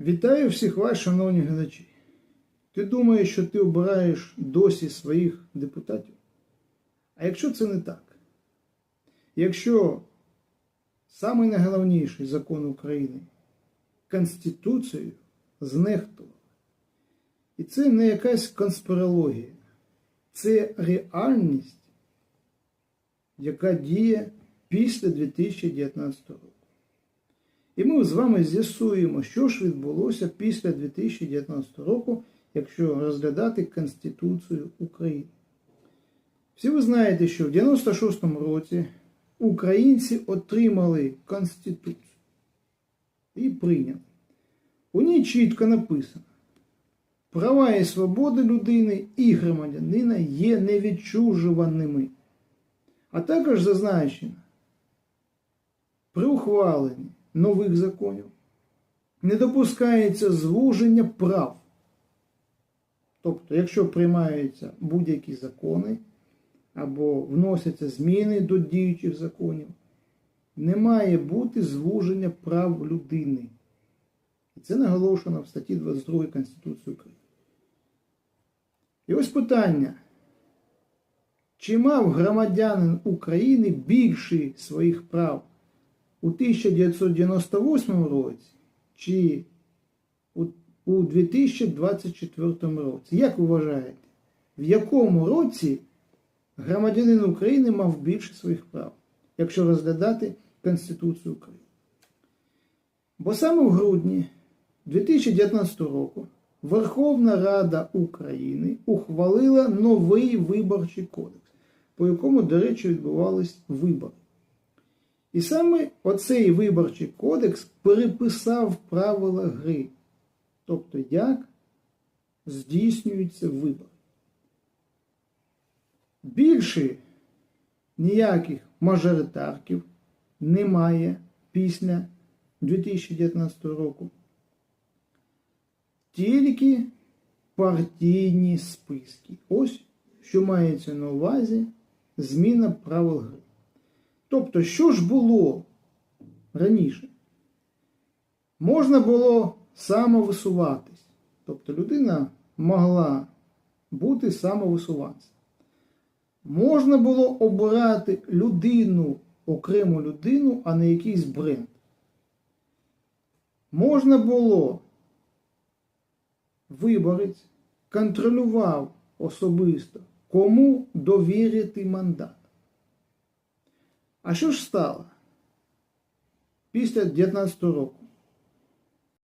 Вітаю всіх вас, шановні глядачі. Ти думаєш, що ти обираєш досі своїх депутатів? А якщо це не так? Якщо самий найголовніший закон України Конституцію знехтував, і це не якась конспірологія, це реальність, яка діє після 2019 року. І ми з вами з'ясуємо, що ж відбулося після 2019 року, якщо розглядати Конституцію України. Всі ви знаєте, що в 96-му році українці отримали Конституцію і прийняли. У ній чітко написано: права і свободи людини і громадянина є невідчужуваними. А також зазначено, при ухваленні нових законів не допускається звуження прав. Тобто, якщо приймаються будь-які закони або вносяться зміни до діючих законів, не має бути звуження прав людини. І це наголошено в статті 22 Конституції України. І ось питання. Чи мав громадянин України більше своїх прав у 1998 році чи у у 2024 році? Як ви вважаєте, в якому році громадянин України мав більше своїх прав, якщо розглядати Конституцію України? Бо саме в грудні 2019 року Верховна Рада України ухвалила новий виборчий кодекс, по якому, до речі, відбувались вибори. І саме оцей виборчий кодекс переписав правила гри, тобто як здійснюються вибори. Більше ніяких мажоритарків немає після 2019 року. Тільки партійні списки. Ось що мається на увазі зміна правил гри. Тобто, що ж було раніше? Можна було самовисуватись. Тобто людина могла бути самовисуванцем. Можна було обирати людину, окрему людину, а не якийсь бренд. Можна було виборець контролював особисто, кому довірити мандат. А що ж стало після 2019 року?